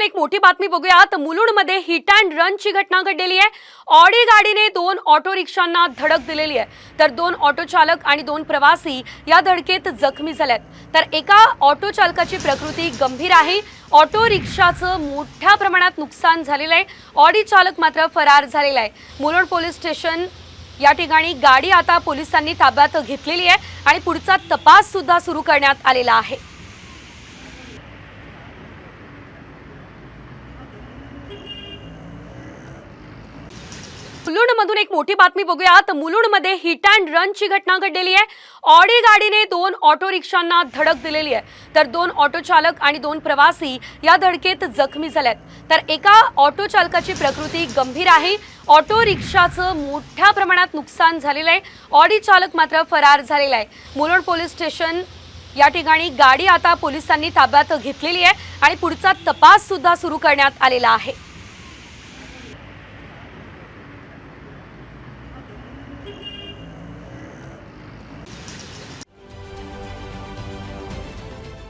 अजून एक मोठी बातमी बघूयात. मुलुंडमध्ये हिट अँड रनची घटना घडलेली आहे. ऑडी गाडीने दोन ऑटो रिक्षांना धडक दिलेली आहे. तर दोन ऑटो चालक आणि दोन प्रवासी या धडकेत जखमी झाल्यात तर एका ऑटो चालकाची प्रकृती गंभीर आहे. ऑटो रिक्षाचं मोठ्या प्रमाणात नुकसान झालेलं आहे. ऑडी चालक मात्र फरार झालेला आहे. मुलुंड पोलीस स्टेशन या ठिकाणी गाडी आता पोलिसांनी ताब्यात घेतलेली आहे आणि पुढचा तपास सुद्धा सुरू करण्यात आलेला आहे. मुलुंडमधून एक मोठी बातमी बघूयात मुलुंडमध्ये हिट अँड रनची घटना घडलेली आहे. ऑडी गाडीने दोन ऑटो रिक्षांना धडक दिलेली आहे. तर दोन ऑटो चालक आणि दोन प्रवासी या धडकेत जखमी झाल्यात तर एका ऑटो चालकाची प्रकृती गंभीर आहे. ऑटो रिक्षाचं मोठ्या प्रमाणात नुकसान झालेलं आहे. ऑडी चालक मात्र फरार झालेला आहे. मुलुंड पोलीस स्टेशन या ठिकाणी गाडी आता पोलिसांनी ताब्यात घेतलेली आहे आणि पुढचा तपास सुद्धा सुरू करण्यात आलेला आहे.